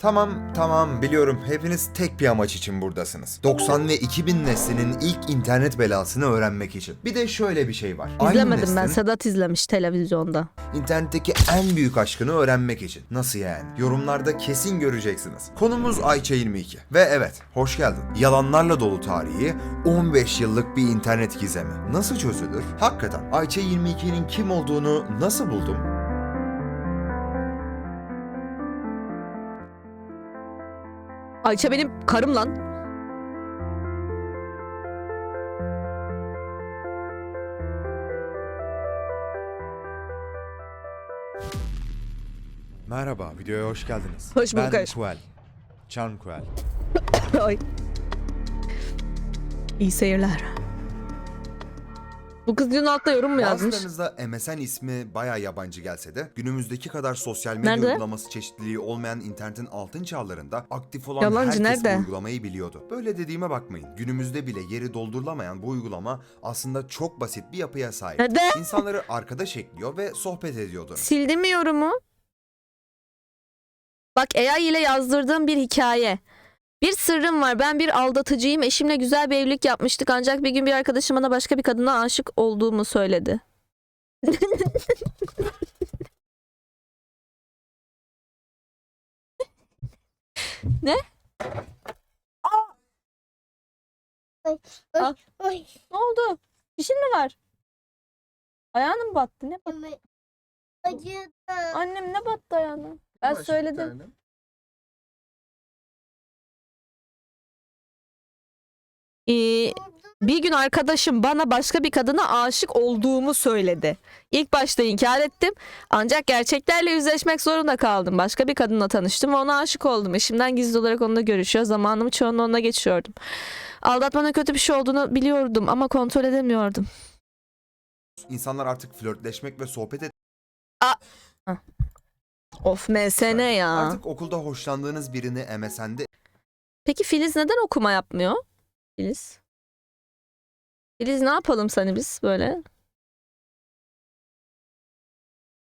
Tamam tamam biliyorum hepiniz tek bir amaç için buradasınız. 90 ve 2000 neslinin ilk internet belasını öğrenmek için. Bir de şöyle bir şey var. Aynı İzlemedim ben. neslin Sedat izlemiş televizyonda. internetteki en büyük aşkını öğrenmek için. Nasıl yani? Yorumlarda kesin göreceksiniz. Konumuz Ayça 22. Ve evet, hoş geldin. Yalanlarla dolu tarihi 15 yıllık bir internet gizemi. Nasıl çözülür? Hakikaten Ayça 22'nin kim olduğunu nasıl buldum? Ayça benim karım lan. Merhaba, videoya hoş geldiniz. Hoş bulduk, Ben. Kuel. Charm Kuel. Ay. İyi seyirler. Bu kız dün altta yorum mu yazmış? Bazılarınızda MSN ismi baya yabancı gelse de günümüzdeki kadar sosyal medya Nerede? uygulaması çeşitliliği olmayan internetin altın çağlarında aktif olan Yalancı, herkes nerede? bu uygulamayı biliyordu. Böyle dediğime bakmayın. Günümüzde bile yeri doldurulamayan bu uygulama aslında çok basit bir yapıya sahip. Nerede? İnsanları arkadaş ekliyor ve sohbet ediyordu. Sildim mi yorumu? Bak AI ile yazdırdığım bir hikaye. Bir sırrım var. Ben bir aldatıcıyım. Eşimle güzel bir evlilik yapmıştık. Ancak bir gün bir arkadaşım bana başka bir kadına aşık olduğumu söyledi. ne? Ay, Al. ay, ay. Ne oldu? Dişin mi var? Ayağın mı battı? Ne battı? Acıdı. Annem ne battı ayağına? Ben söyledim. Ee, bir gün arkadaşım bana başka bir kadına aşık olduğumu söyledi. İlk başta inkar ettim. Ancak gerçeklerle yüzleşmek zorunda kaldım. Başka bir kadınla tanıştım ve ona aşık oldum. Eşimden gizli olarak onunla görüşüyor. Zamanımı çoğunu onunla geçiyordum. Aldatmanın kötü bir şey olduğunu biliyordum ama kontrol edemiyordum. İnsanlar artık flörtleşmek ve sohbet Of MSN ya. Artık okulda hoşlandığınız birini MSN'de Peki Filiz neden okuma yapmıyor? Filiz. Filiz ne yapalım seni biz böyle?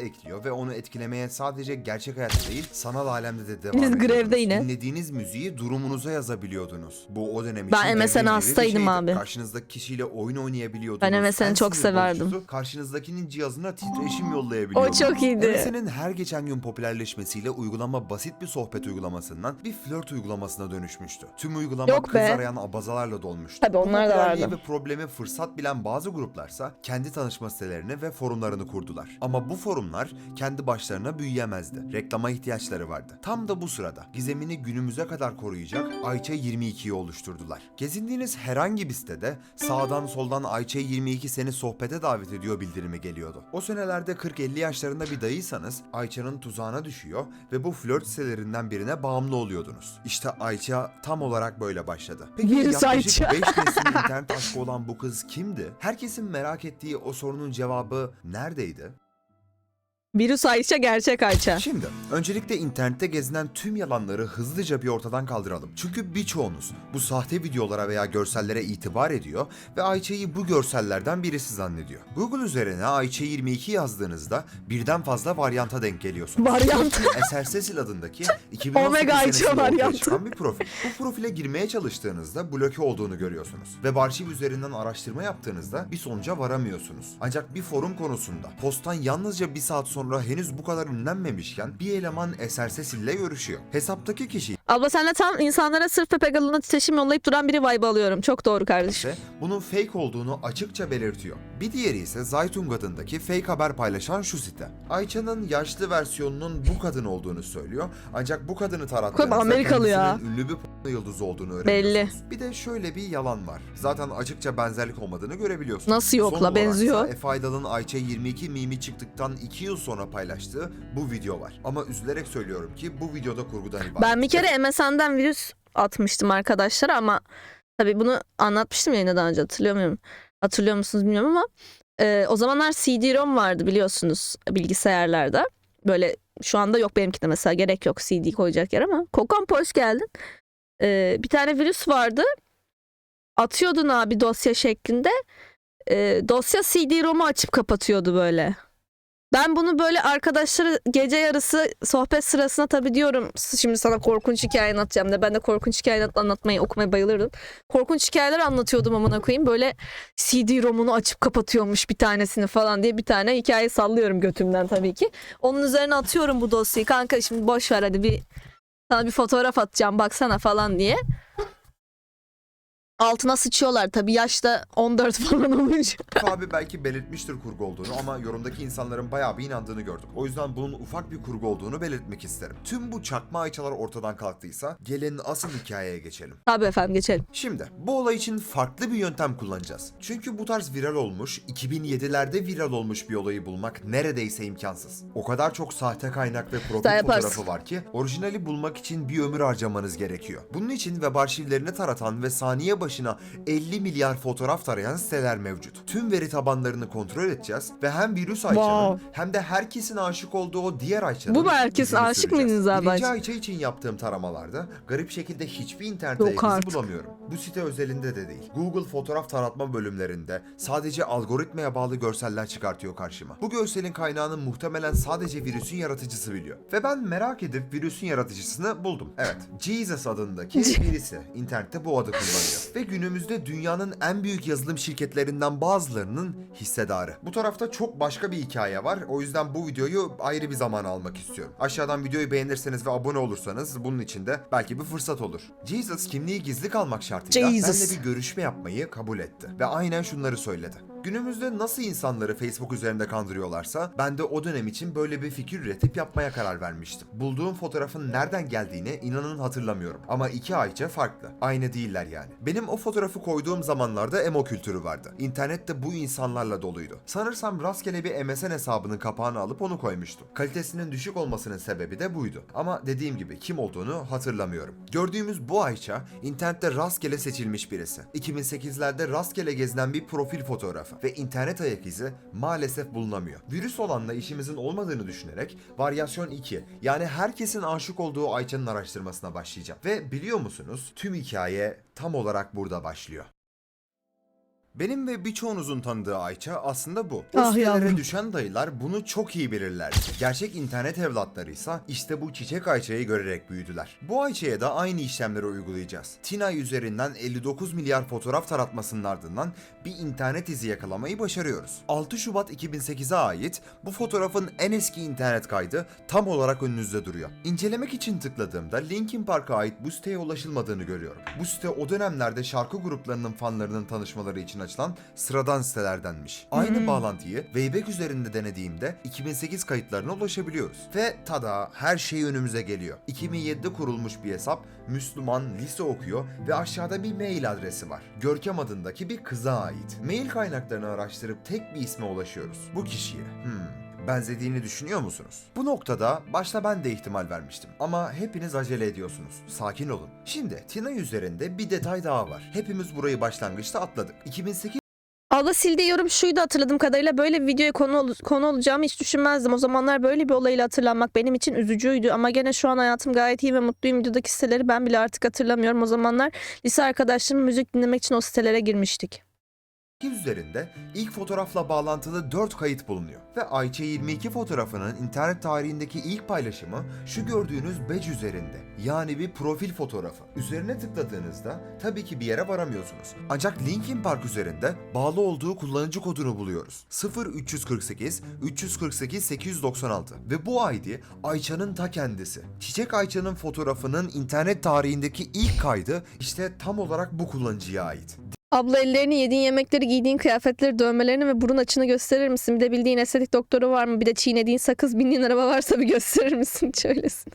Ekliyor ve onu etkilemeye sadece gerçek hayatta değil sanal alemde de devam Biz ediyordunuz. grevde yine. Dinlediğiniz müziği durumunuza yazabiliyonuz. Bu o dönem Ben için MSN devrim gibi bir hastaydım şeydi. abi. Karşınızdaki kişiyle oyun oynayabiliyordunuz. Ben MSN'i En çok severdim. Karşınızdakinin cihazına titreşim yollayabiliyordunuz. O çok iyiydi. MSN'in her geçen gün popülerleşmesiyle uygulama basit bir sohbet uygulamasından bir flört uygulamasına dönüşmüştü. Tüm uygulama Yok kız be. arayan abazalarla dolmuştu. Tabii Bu onlar da popülerliği vardı. ve problemi fırsat bilen bazı gruplarsa kendi tanışma sitelerini ve forumlarını kurdular. Ama bu forumlar kendi başlarına büyüyemezdi. Reklama ihtiyaçları vardı. Tam da bu sırada gizemini günümüze kadar koruyacak Ayça 22'yi oluşturdular. Gezindiğiniz herhangi bir sitede sağdan soldan Ayça 22 seni sohbete davet ediyor bildirimi geliyordu. O senelerde 40-50 yaşlarında bir dayıysanız Ayça'nın tuzağına düşüyor ve bu flört sitelerinden birine bağımlı oluyordunuz. İşte Ayça tam olarak böyle başladı. Peki Virüs yaklaşık Ayça. 5 neslin internet aşkı olan bu kız kimdi? Herkesin merak ettiği o sorunun cevabı neredeydi? Virüs Ayça gerçek Ayça. Şimdi öncelikle internette gezinen tüm yalanları hızlıca bir ortadan kaldıralım. Çünkü birçoğunuz bu sahte videolara veya görsellere itibar ediyor ve Ayça'yı bu görsellerden birisi zannediyor. Google üzerine Ayça 22 yazdığınızda birden fazla varyanta denk geliyorsunuz. Varyant. Eser Sesil adındaki 2018 Omega Ayça varyantı. çıkan bir profil. Bu profile girmeye çalıştığınızda bloke olduğunu görüyorsunuz. Web arşiv üzerinden araştırma yaptığınızda bir sonuca varamıyorsunuz. Ancak bir forum konusunda posttan yalnızca bir saat sonra henüz bu kadar ünlenmemişken bir eleman Sesil ile görüşüyor. Hesaptaki kişi Abla sen de tam insanlara sırf Pepe Galın'a titreşim yollayıp duran biri vibe alıyorum. Çok doğru kardeşim. ise bunun fake olduğunu açıkça belirtiyor. Bir diğeri ise Zaytung adındaki fake haber paylaşan şu site. Ayça'nın yaşlı versiyonunun bu kadın olduğunu söylüyor. Ancak bu kadını tarattığınızda Amerikalı ya. kendisinin ünlü bir yıldızı olduğunu öğreniyorsunuz. Bir de şöyle bir yalan var. Zaten açıkça benzerlik olmadığını görebiliyorsunuz. Nasıl yok Son la, olaraksa benziyor. Efe Aydal'ın Ayça 22 mimi çıktıktan 2 yıl sonra paylaştığı bu video var. Ama üzülerek söylüyorum ki bu videoda kurgudan ibaret. Ben bir kere MSN'den virüs atmıştım arkadaşlara ama tabii bunu anlatmıştım yayına daha önce hatırlıyor muyum? Hatırlıyor musunuz bilmiyorum ama e, o zamanlar CD-ROM vardı biliyorsunuz bilgisayarlarda. Böyle şu anda yok benimki de mesela gerek yok CD koyacak yer ama. Kokom hoş geldin. E, bir tane virüs vardı. Atıyordun abi dosya şeklinde. E, dosya CD-ROM'u açıp kapatıyordu böyle. Ben bunu böyle arkadaşları gece yarısı sohbet sırasında tabii diyorum şimdi sana korkunç hikaye anlatacağım da ben de korkunç hikaye anlatmayı okumaya bayılırdım. Korkunç hikayeler anlatıyordum amına koyayım böyle CD-ROM'unu açıp kapatıyormuş bir tanesini falan diye bir tane hikaye sallıyorum götümden tabii ki. Onun üzerine atıyorum bu dosyayı kanka şimdi boş ver hadi bir sana bir fotoğraf atacağım baksana falan diye. Altına sıçıyorlar tabii yaşta 14 falan olunca. abi belki belirtmiştir kurgu olduğunu ama yorumdaki insanların bayağı bir inandığını gördüm. O yüzden bunun ufak bir kurgu olduğunu belirtmek isterim. Tüm bu çakma ayçalar ortadan kalktıysa gelin asıl hikayeye geçelim. Tabii efendim geçelim. Şimdi bu olay için farklı bir yöntem kullanacağız. Çünkü bu tarz viral olmuş, 2007'lerde viral olmuş bir olayı bulmak neredeyse imkansız. O kadar çok sahte kaynak ve profil fotoğrafı var ki orijinali bulmak için bir ömür harcamanız gerekiyor. Bunun için web arşivlerini taratan ve saniye başına 50 milyar fotoğraf tarayan siteler mevcut. Tüm veri tabanlarını kontrol edeceğiz ve hem virüs ayçanın Wow. hem de herkesin aşık olduğu o diğer ayçanın Bu mu herkes aşık mıydınız abi? Birinci ayça için yaptığım taramalarda garip şekilde hiçbir internet artık. bulamıyorum. Bu site özelinde de değil. Google fotoğraf taratma bölümlerinde sadece algoritmaya bağlı görseller çıkartıyor karşıma. Bu görselin kaynağını muhtemelen sadece virüsün yaratıcısı biliyor. Ve ben merak edip virüsün yaratıcısını buldum. Evet, Jesus adındaki birisi internette bu adı kullanıyor. Ve günümüzde dünyanın en büyük yazılım şirketlerinden bazılarının hissedarı. Bu tarafta çok başka bir hikaye var. O yüzden bu videoyu ayrı bir zaman almak istiyorum. Aşağıdan videoyu beğenirseniz ve abone olursanız bunun için de belki bir fırsat olur. Jesus kimliği gizli kalmak şartıyla Jesus. benimle bir görüşme yapmayı kabul etti. Ve aynen şunları söyledi. Günümüzde nasıl insanları Facebook üzerinde kandırıyorlarsa ben de o dönem için böyle bir fikir üretip yapmaya karar vermiştim. Bulduğum fotoğrafın nereden geldiğini inanın hatırlamıyorum. Ama iki ayça farklı. Aynı değiller yani. Benim o fotoğrafı koyduğum zamanlarda emo kültürü vardı. İnternette bu insanlarla doluydu. Sanırsam rastgele bir MSN hesabının kapağını alıp onu koymuştum. Kalitesinin düşük olmasının sebebi de buydu. Ama dediğim gibi kim olduğunu hatırlamıyorum. Gördüğümüz bu Ayça internette rastgele seçilmiş birisi. 2008'lerde rastgele gezinen bir profil fotoğrafı ve internet ayak izi maalesef bulunamıyor. Virüs olanla işimizin olmadığını düşünerek varyasyon 2 yani herkesin aşık olduğu Ayça'nın araştırmasına başlayacağım. Ve biliyor musunuz tüm hikaye tam olarak burada başlıyor. Benim ve birçoğunuzun tanıdığı Ayça aslında bu. O Ah sitelere yavrum. düşen dayılar bunu çok iyi bilirler. Gerçek internet evlatlarıysa işte bu çiçek Ayça'yı görerek büyüdüler. Bu Ayça'ya da aynı işlemleri uygulayacağız. Tinay üzerinden 59 milyar fotoğraf taratmasının ardından bir internet izi yakalamayı başarıyoruz. 6 Şubat 2008'e ait bu fotoğrafın en eski internet kaydı tam olarak önünüzde duruyor. İncelemek için tıkladığımda Linkin Park'a ait bu siteye ulaşılmadığını görüyorum. Bu site o dönemlerde şarkı gruplarının fanlarının tanışmaları için açılan sıradan sitelerdenmiş. Aynı bağlantıyı Wayback üzerinde denediğimde 2008 kayıtlarına ulaşabiliyoruz. Ve tada her şey önümüze geliyor. 2007'de kurulmuş bir hesap Müslüman, lise okuyor ve aşağıda bir mail adresi var. Görkem adındaki bir kıza ait. Mail kaynaklarını araştırıp tek bir isme ulaşıyoruz. Bu kişiye. Hmm benzediğini düşünüyor musunuz? Bu noktada başta ben de ihtimal vermiştim ama hepiniz acele ediyorsunuz. Sakin olun. Şimdi Tina üzerinde bir detay daha var. Hepimiz burayı başlangıçta atladık. 2008 Abla sildiği yorum şuydu hatırladığım kadarıyla böyle bir videoya konu, ol- konu olacağımı hiç düşünmezdim. O zamanlar böyle bir olayla hatırlanmak benim için üzücüydü ama gene şu an hayatım gayet iyi ve mutluyum. Videodaki siteleri ben bile artık hatırlamıyorum. O zamanlar lise arkadaşlarım müzik dinlemek için o sitelere girmiştik. Üzerinde ilk fotoğrafla bağlantılı 4 kayıt bulunuyor. Ve Ayça 22 fotoğrafının internet tarihindeki ilk paylaşımı şu gördüğünüz badge üzerinde. Yani bir profil fotoğrafı. Üzerine tıkladığınızda tabii ki bir yere varamıyorsunuz. Ancak Linkin Park üzerinde bağlı olduğu kullanıcı kodunu buluyoruz. 0348 348 896 ve bu ID Ayça'nın ta kendisi. Çiçek Ayça'nın fotoğrafının internet tarihindeki ilk kaydı işte tam olarak bu kullanıcıya ait. Abla ellerini yediğin yemekleri, giydiğin kıyafetleri, dövmelerini ve burun açını gösterir misin? Bir de bildiğin estetik doktoru var mı? Bir de çiğnediğin sakız, bindiğin araba varsa bir gösterir misin? Şöylesin.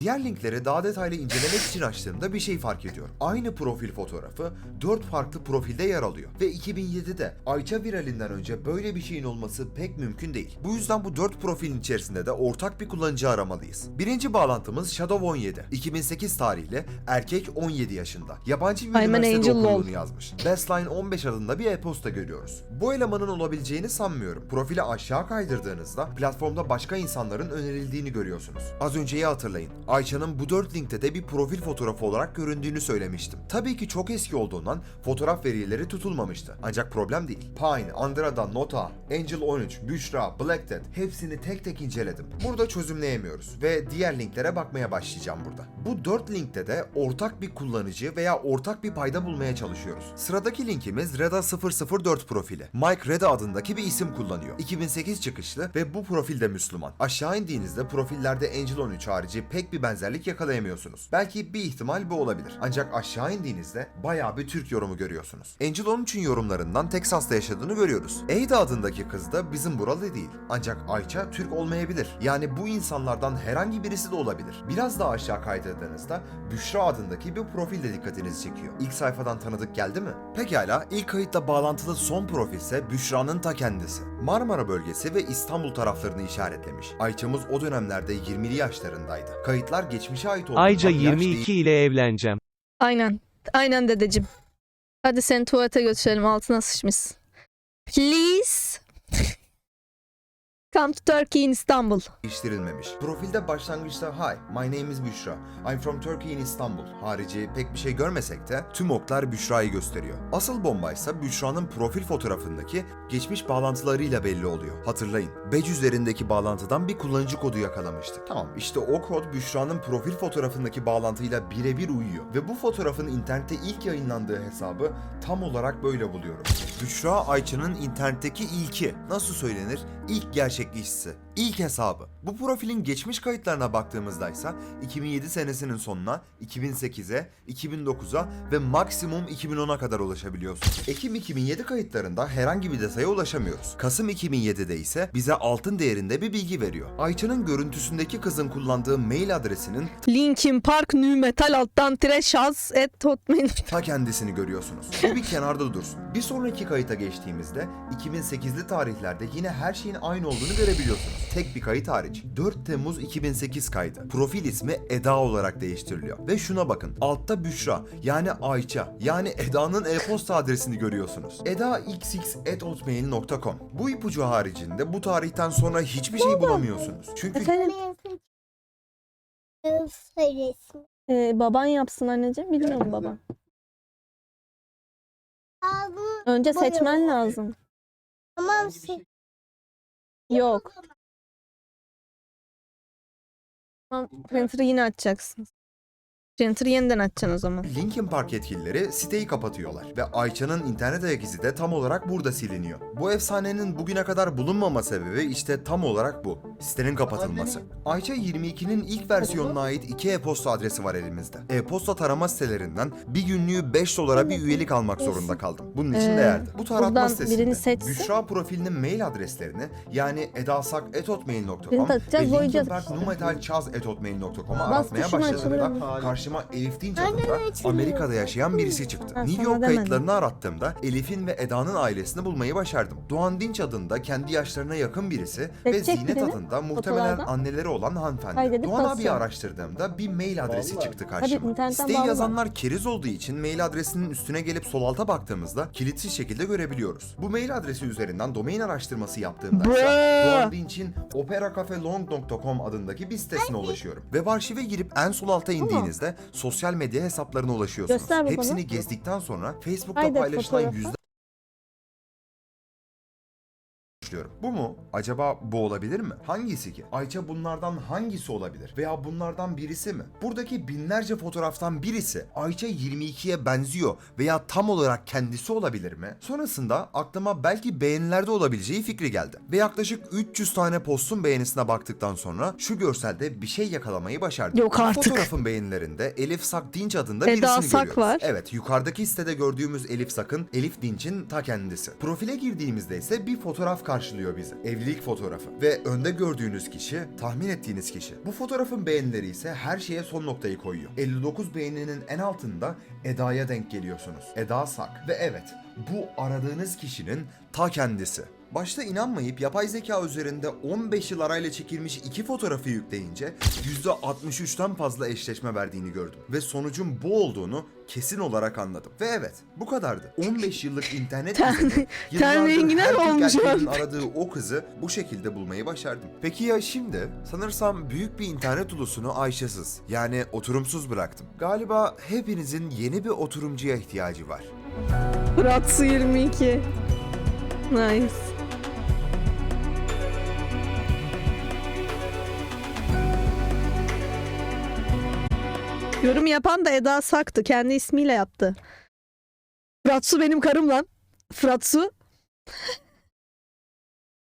Diğer linkleri daha detaylı incelemek için açtığımda bir şey fark ediyorum. Aynı profil fotoğrafı 4 farklı profilde yer alıyor. Ve 2007'de Ayça viralinden önce böyle bir şeyin olması pek mümkün değil. Bu yüzden bu 4 profilin içerisinde de ortak bir kullanıcı aramalıyız. Birinci bağlantımız Shadow 17. 2008 tarihli erkek 17 yaşında. Yabancı bir I'm üniversitede okuduğunu yazmış. Bestline 15 adında bir e-posta görüyoruz. Bu elemanın olabileceğini sanmıyorum. Profili aşağı kaydırdığınızda platformda başka insanların önerildiğini görüyorsunuz. Az önceyi hatırlayın. Ayça'nın bu dört linkte de bir profil fotoğrafı olarak göründüğünü söylemiştim. Tabii ki çok eski olduğundan fotoğraf verileri tutulmamıştı. Ancak problem değil. Pine, Andrada, Nota, Angel 13, Büşra, Black Death hepsini tek tek inceledim. Burada çözümleyemiyoruz ve diğer linklere bakmaya başlayacağım burada. Bu dört linkte de ortak bir kullanıcı veya ortak bir payda bulmaya çalışıyoruz. Sıradaki linkimiz Reda004 profili. Mike Reda adındaki bir isim kullanıyor. 2008 çıkışlı ve bu profil de Müslüman. Aşağı indiğinizde profillerde Angel 13 harici pek bir benzerlik yakalayamıyorsunuz. Belki bir ihtimal bu olabilir. Ancak aşağı indiğinizde bayağı bir Türk yorumu görüyorsunuz. Angel 13'ün yorumlarından Texas'ta yaşadığını görüyoruz. Ada adındaki kız da bizim buralı değil. Ancak Ayça Türk olmayabilir. Yani bu insanlardan herhangi birisi de olabilir. Biraz daha aşağı kaydırdığınızda Büşra adındaki bir profil de dikkatinizi çekiyor. İlk sayfadan tanıdık geldi mi? Pekala, ilk kayıtla bağlantılı son profil ise Büşra'nın ta kendisi. Marmara bölgesi ve İstanbul taraflarını işaretlemiş. Ayça'mız o dönemlerde 20'li yaşlarındaydı. Kayıtlar geçmişe ait Ayca yaş 22 ile evleneceğim. Aynen. Aynen dedeciğim. Hadi seni tuvalete götürelim altına sıçmış. Please. Come to Turkey in Istanbul. değiştirilmemiş. Profilde başlangıçta Hi, my name is Büşra. I'm from Turkey in Istanbul. Harici pek bir şey görmesek de tüm oklar Büşra'yı gösteriyor. Asıl bomba ise Büşra'nın profil fotoğrafındaki geçmiş bağlantılarıyla belli oluyor. Hatırlayın, badge üzerindeki bağlantıdan bir kullanıcı kodu yakalamıştık. Tamam, işte o kod Büşra'nın profil fotoğrafındaki bağlantıyla birebir uyuyor. Ve bu fotoğrafın internette ilk yayınlandığı hesabı tam olarak böyle buluyorum. Büşra Ayça'nın internetteki ilki. Nasıl söylenir? İlk gerçekleşisi. İlk hesabı. Bu profilin geçmiş kayıtlarına baktığımızda ise 2007 senesinin sonuna, 2008'e, 2009'a ve maksimum 2010'a kadar ulaşabiliyorsunuz. Ekim 2007 kayıtlarında herhangi bir detaya ulaşamıyoruz. Kasım 2007'de ise bize altın değerinde bir bilgi veriyor. Ayça'nın görüntüsündeki kızın kullandığı mail adresinin Linkin Park New Metal alttan şaz et hotmail. ta kendisini görüyorsunuz. Bu bir kenarda dursun. Bir sonraki kayıta geçtiğimizde 2008'li tarihlerde yine her şeyin aynı olduğunu görebiliyorsunuz. Tek bir kayıt hariç. 4 Temmuz 2008 kaydı. Profil ismi Eda olarak değiştiriliyor. Ve şuna bakın. Altta Büşra yani Ayça yani Eda'nın e-posta adresini görüyorsunuz. edaxx.hotmail.com Bu ipucu haricinde bu tarihten sonra hiçbir şey bulamıyorsunuz. Çünkü Efendim? Söylesin. Ee, baban yapsın anneciğim. Bilmiyorum. Ağzını Önce seçmen lazım. tamam. Yok. Tamam, printer'ı yine açacaksın. Printer'ı yeniden açacaksın o zaman. Linkin Park yetkilileri siteyi kapatıyorlar ve Ayça'nın internet ayak izi de tam olarak burada siliniyor. Bu efsanenin bugüne kadar bulunmama sebebi işte tam olarak bu. Sitenin kapatılması. Ayça 22'nin ilk versiyonuna ait iki e-posta adresi var elimizde. E-posta tarama sitelerinden bir günlüğü 5 dolara bir üyelik almak zorunda kaldım. Bunun için Ee, değerdi. Bu taratma buradan sitesinde seçsin. Büşra profilinin mail adreslerini yani edasak.hotmail.com Birini ve Linkin boyayacağız. Park numetalchaz.hotmail.com'a Bas tuşuna başladığımda açılıyor. Karşıma Elif Dinç adında. Amerika'da yaşayan birisi çıktı. Ha, New York kayıtlarını arattığımda Elif'in ve Eda'nın ailesini bulmayı başardım. Doğan Dinç adında kendi yaşlarına yakın birisi ve Seçecek Zinet birini, adında muhtemelen fotolardan. anneleri olan hanımefendi. Kaydedip Doğan abiyi basıyorum. araştırdığımda bir mail adresi Vallahi. çıktı karşıma. internetten Siteyi bağlı yazanlar keriz olduğu için mail adresinin üstüne gelip sol alta baktığımızda kilitsiz şekilde görebiliyoruz. Bu mail adresi üzerinden domain araştırması yaptığımda ise Bruh. Doğan Dinç'in operacafelong.com adındaki bir sitesine ulaşıyorum. Web arşive girip en sol alta indiğinizde sosyal medya hesaplarına ulaşıyorsunuz. Göster. Hepsini gezdikten sonra Facebook'ta Kaydet paylaşılan fotoğrafı. Başlıyorum. Bu mu? Acaba bu olabilir mi? Hangisi ki? Ayça bunlardan hangisi olabilir? Veya bunlardan birisi mi? Buradaki binlerce fotoğraftan birisi Ayça 22'ye benziyor veya tam olarak kendisi olabilir mi? Sonrasında aklıma belki beğenilerde olabileceği fikri geldi. Ve yaklaşık 300 tane postun beğenisine baktıktan sonra şu görselde bir şey yakalamayı başardım. Yok artık. Fotoğrafın beğenilerinde Elif Sak Dinç adında Eda birisini Sak görüyoruz. var. Evet yukarıdaki sitede gördüğümüz Elif Sak'ın Elif Dinç'in ta kendisi. Profile girdiğimizde ise bir fotoğraf karşılıyor bizi. Evlilik fotoğrafı. Ve önde gördüğünüz kişi tahmin ettiğiniz kişi. Bu fotoğrafın beğenileri ise her şeye son noktayı koyuyor. 59 beğeninin en altında Eda'ya denk geliyorsunuz. Eda Sak. Ve evet bu aradığınız kişinin ta kendisi. Başta inanmayıp yapay zeka üzerinde 15 yıl arayla çekilmiş iki fotoğrafı yükleyince %63'ten fazla eşleşme verdiğini gördüm. Ve sonucun bu olduğunu kesin olarak anladım. Ve evet bu kadardı. 15 yıllık internet ten yıllardır renginden her Türk olmuş erkeğinin o. aradığı o kızı bu şekilde bulmayı başardım. Peki ya şimdi? Sanırsam büyük bir internet ulusunu Ayşe'siz yani oturumsuz bıraktım. Galiba hepinizin yeni bir oturumcuya ihtiyacı var. Fıratsı 22. Nice. Yorum yapan da Eda Sak'tı. Kendi ismiyle yaptı. Fıratsu benim karım lan. Fıratsu.